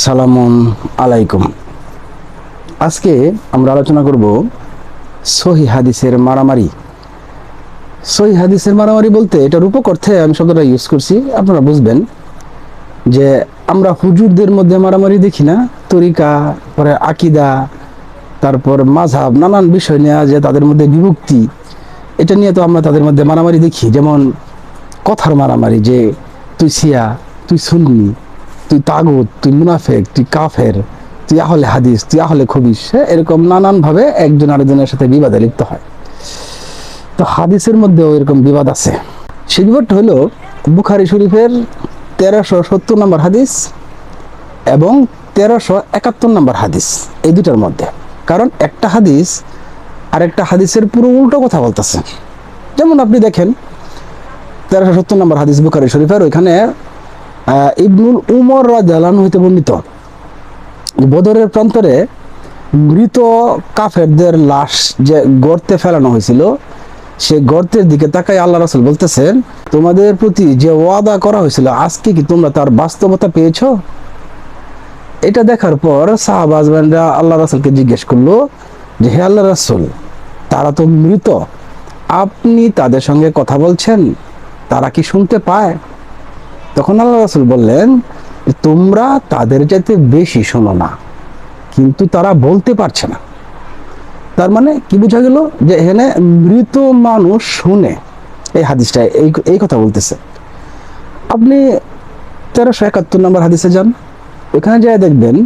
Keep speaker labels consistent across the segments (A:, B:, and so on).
A: সালামুন আলাইকুম। আজকে আমরা আলোচনা করব সহি হাদিসের মারামারি। সহি হাদিসের মারামারি বলতে এটা রূপক অর্থে আমি শব্দটা ইউজ করছি, আপনারা বুঝবেন যে আমরা হুজুরদের মধ্যে মারামারি দেখি না, তরিকা, পরে আকিদা, তারপর মাঝাব নানান বিষয় নিয়ে যে তাদের মধ্যে বিভক্তি, এটা নিয়ে তো আমরা তাদের মধ্যে মারামারি দেখি। যেমন কথার মারামারি যে তুই সিয়া তুই সুন্নি তুই তাগুত তুই মুনাফেক তুই কাফের তুই আহলে হাদিস তুই আহলে খবিস হ্যাঁ, এরকম নানানভাবে একজন আরেকজনের সাথে বিবাদে লিপ্ত হয়। তো হাদিসের মধ্যেও এরকম বিবাদ আছে। সেই বিবাদটা হলো বুখারি শরীফের তেরোশো সত্তর নম্বর হাদিস এবং তেরোশো একাত্তর নম্বর হাদিস এই দুটার মধ্যে। কারণ একটা হাদিস আরেকটা হাদিসের পুরো উল্টো কথা বলতেছে। যেমন আপনি দেখেন তেরোশো সত্তর নম্বর হাদিস বুখারি শরীফের ওইখানে ইবনুল উমর রাজালান হইতে বর্ণিত। বদরের প্রান্তরে মৃত কাফেরদের লাশ যে গর্তে ফেলানো হয়েছিল, সে গর্তের দিকে তাকাই আল্লাহ রাসুল বলতেছেন, তোমাদের প্রতি যে ওয়াদা করা হয়েছিল, আজকে কি তোমরা তার বাস্তবতা পেয়েছ? এটা দেখার পর সাহাবাজবানরা আল্লাহ রাসুলকে জিজ্ঞেস করল যে, হে আল্লাহ রাসুল, তারা তো মৃত, আপনি তাদের সঙ্গে কথা বলছেন, তারা কি শুনতে পায়? তখন আল্লাহ রাসুল বললেন, তোমরা তাদের চাইতে বেশি শোনো না, কিন্তু তারা বলতে পারছে না। তার মানে কি বোঝা গেল? যে এখানে মৃত মানুষ শুনে, এই হাদিসটা, এই এই কথা বলতেছে। আপনি তেরোশো একাত্তর নম্বর হাদিসে যান এখানে যায় দেখবেন,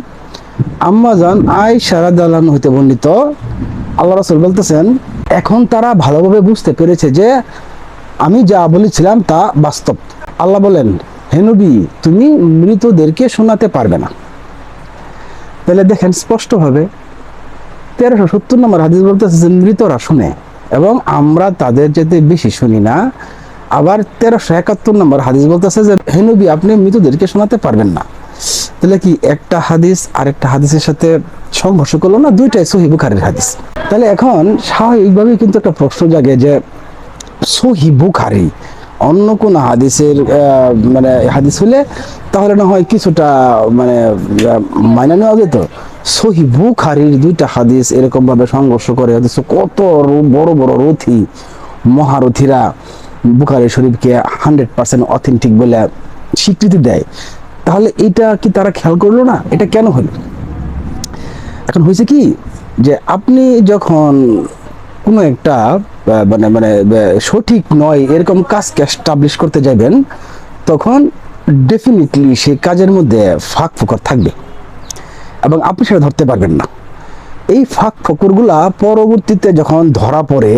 A: আম্মা যান আই সারাদালান হইতে বর্ণিত, আল্লাহ রাসুল বলতেছেন, এখন তারা ভালোভাবে বুঝতে পেরেছে যে আমি যা বলেছিলাম তা বাস্তব। আল্লাহ বলেন হেনবি তুমি মৃতদেরকে শোনাতে পারবে না। তাহলে দেখেন স্পষ্টভাবে তেরোশো সত্তর নম্বর হাদিস বলতেছে যে, মৃতরা শুনে এবং আমরা তাদের যেতে বেশি শুনি না। আবার তেরোশো একাত্তর নম্বর হাদিস বলতেছে যে হেনবি আপনি মৃতদেরকে শোনাতে পারবেন না। তাহলে কি একটা হাদিস আর একটা হাদিসের সাথে সংঘর্ষ করল না? দুইটাই সহি বুখারের হাদিস। তাহলে এখন স্বাভাবিকভাবে কিন্তু একটা প্রশ্ন জাগে যে, সহি বুখারি অন্য কোন হাদিসের মানে হাদিস হলে তাহলে না হয় কিছুটা মানে মাইনা নেওয়া যেত। সহি বুখারির দুইটা হাদিস এরকম ভাবে সংঘর্ষ করে, অথচ কত বড় বড় রথি, মহারথীরা বুখারি শরীফকে হান্ড্রেড পার্সেন্ট অথেন্টিক বলে স্বীকৃতি দেয়। তাহলে এটা কি তারা খেয়াল করল না? এটা কেন হলো? এখন হয়েছে কি যে আপনি যখন কোনো একটা মানে মানে সঠিক নয়, এরকম কাজকে এস্টাবলিশ করতে যাবেন তখন ডেফিনেটলি সেই কাজের মধ্যে ফাঁক ফোকর থাকবে। এবং আপনি সেটা ধরতে পারবেন না। এই ফাঁক ফকরগুলা পরবর্তীতে যখন ধরা পড়ে,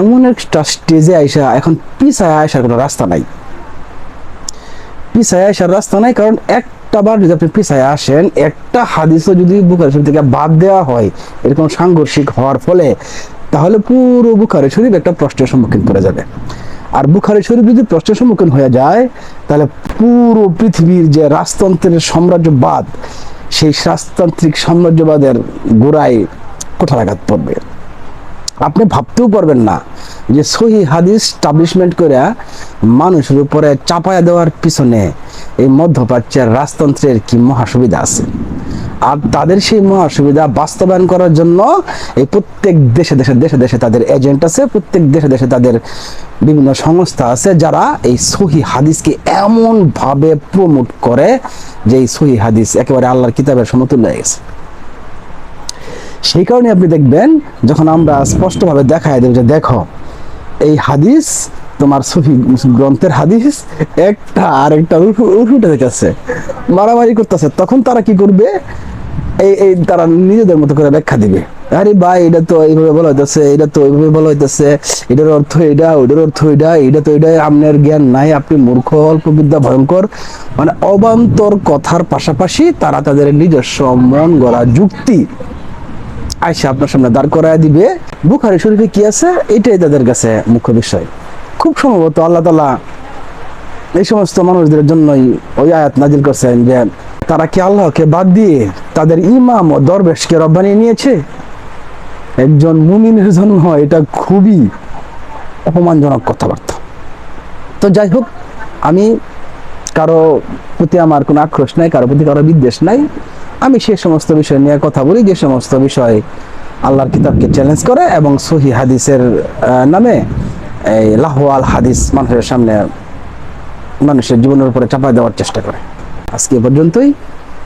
A: এমন একটা স্টেজে আইসা, এখন পিছায় আসার কোনো রাস্তা নাই। পিছায় আসার রাস্তা নাই, কারণ একটা বার যদি আপনি পিছায় আসেন, একটা হাদিসও যদি শরীফ থেকে বাদ দেওয়া হয়, এরকম সাংঘর্ষিক হওয়ার ফলে তাহলে পুরো বুখারি শরীফ একটা প্রশ্নের সম্মুখীন করে যাবে। আর বুখারি শরীফ যদি প্রশ্নের সম্মুখীন হয়ে যায়, তাহলে পুরো পৃথিবীর যে রাজতন্ত্রের সাম্রাজ্যবাদ, সেই রাজতান্ত্রিক সাম্রাজ্যবাদের গোড়ায় কোঠারাঘাত পড়বে? আপনি ভাবতেও পারবেন না যে সহি হাদিস স্টাবলিশমেন্ট করে মানুষের উপরে চাপায়া দেওয়ার পিছনে এই মধ্যপ্রাচ্যের রাজতন্ত্রের কি মহা সুবিধা আছে। আর তাদের সেই মহা সুবিধা বাস্তবায়ন করার জন্য এই প্রত্যেক দেশে দেশে দেশে দেশে তাদের এজেন্ট আছে, প্রত্যেক দেশে দেশে তাদের বিভিন্ন সংস্থা আছে যারা এই সহি হাদিসকে এমন ভাবে প্রমোট করে যে এই সহি হাদিস একেবারে আল্লাহর কিতাবের সমতুল্য হয়ে গেছে। সেই কারণে আপনি দেখবেন, যখন আমরা স্পষ্টভাবে দেখায় দেব যে দেখো, এই হাদিস তোমার সহি গ্রন্থের হাদিস, একটা আরেকটা উঠে যাচ্ছে মারামারি করতেছে, তখন তারা কি করবে? এই এই তারা নিজেদের মতো করে ব্যাখ্যা দিবে। আরে ভাই, এটা তো এইভাবে বলা হইতেছে, এটা তো এইভাবে বলা হইতেছে, এটার অর্থ এটা, ওইটার অর্থ এটা এটা তো এটা আপনার জ্ঞান নাই, আপনি মূর্খ অল্প বিদ্যা ভয়ঙ্কর। মানে অবান্তর কথার পাশাপাশি তারা তাদের নিজস্ব মন গড়া যুক্তি আয়সা আপনার সামনে দাঁড় করায় দিবে। বুখারি শরীফে কি আছে? এটাই তাদের কাছে মুখ্য বিষয়। খুব সম্ভবত আল্লাহ তালা এই সমস্ত মানুষদের জন্যই ওই আয়াত নাজিল করছেন যে, তারা কি আল্লাহকে বাদ দিয়ে তাদের ইমাম ও দরবেশকে রব বানিয়ে নিয়েছে। একজন মুমিনের জন্য এটা খুবই অপমানজনক কথাবার্তা। তো যাই হোক, আমি কারও প্রতি আমার কোনো আক্রোশ নাই, কারও প্রতি কারও বিদ্বেষ নাই। আমি সে সমস্ত বিষয় নিয়ে কথা বলি, যে সমস্ত বিষয় আল্লাহর কিতাবকে চ্যালেঞ্জ করে এবং সহি হাদিসের নামে এই লাহওয়াল হাদিস মানুষের সামনে মানুষের জীবনের উপরে চাপায় দেওয়ার চেষ্টা করে। আজকে পর্যন্তই।